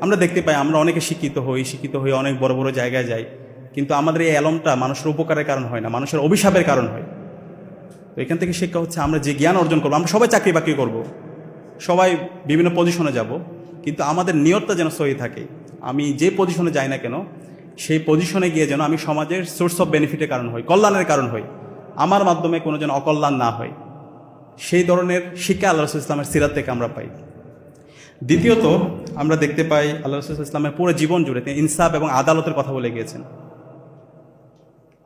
আমরা দেখতে পাই, আমরা অনেকে শিক্ষিত হই, শিক্ষিত হয়ে অনেক বড় বড় জায়গায় যাই। কিন্তু আমাদের এই অ্যালমটা মানুষের উপকারের কারণ হয় না, মানুষের অভিশাপের কারণ হয়। তো এখান থেকে শিক্ষা হচ্ছে, আমরা যে জ্ঞান অর্জন করব, আমরা সবাই চাকরি বাকরি করব। সবাই বিভিন্ন পজিশনে যাব। কিন্তু আমাদের নিয়তটা যেন সহি থাকে। আমি যে পজিশনে যাই না কেন, সেই পজিশনে গিয়ে যেন আমি সমাজের সোর্স অফ বেনিফিটের কারণ হই, কল্যাণের কারণ হই। আমার মাধ্যমে কোনো যেন অকল্যাণ না হয়। সেই ধরনের শিক্ষা আল্লাহ ইসলামের সিরাত থেকে আমরা পাই। দ্বিতীয়ত, আমরা দেখতে পাই আল্লাহ রসুল ইসলামের পুরো জীবন জুড়ে তিনি ইনসাফ এবং আদালতের কথা বলে গিয়েছেন।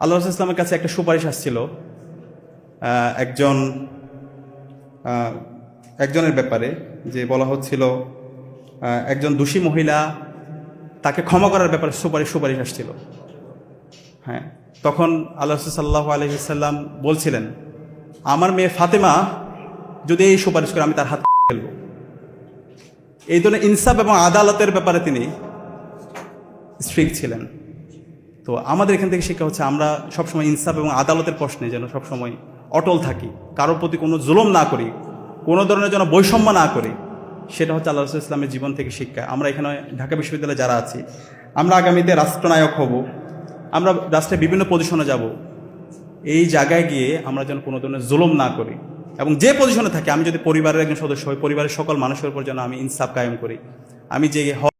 আল্লাহ রসুল ইসলামের কাছে একটা সুপারিশ আসছিল একজন একজনের ব্যাপারে, যে বলা হচ্ছিল একজন দোষী মহিলা তাকে ক্ষমা করার ব্যাপারে সুপারিশ সুপারিশ আসছিল। হ্যাঁ তখন আল্লাহ সাল্লাহ আলহিসাল্লাম বলছিলেন, আমার মেয়ে ফাতেমা, যদি এই সুপারিশ করে আমি তার হাত ফেলব। এই ধরনের ইনসাফ এবং আদালতের ব্যাপারে তিনি স্ট্রিক্ট ছিলেন। তো আমাদের এখান থেকে শিক্ষা হচ্ছে আমরা সবসময় ইনসাফ এবং আদালতের প্রশ্নে যেন সবসময় অটল থাকি, কারোর প্রতি কোনো জুলম না করি, কোনো ধরনের যেন বৈষম্য না করি, সেটা হচ্ছে আল্লাহ ইসলামের জীবন থেকে শিক্ষা। আমরা এখানে ঢাকা বিশ্ববিদ্যালয়ে যারা আছি, আমরা আগামীতে রাষ্ট্রনায়ক হব, আমরা রাষ্ট্রের বিভিন্ন পজিশনে যাব। এই জায়গায় গিয়ে আমরা যেন কোনো ধরনের জুলম না করি। এবং যে পজিশনে থাকে, আমি যদি পরিবারের একজন সদস্য হই, পরিবারের সকল মানুষের উপর যেন আমি ইনসাফ কায়েম করি। আমি যে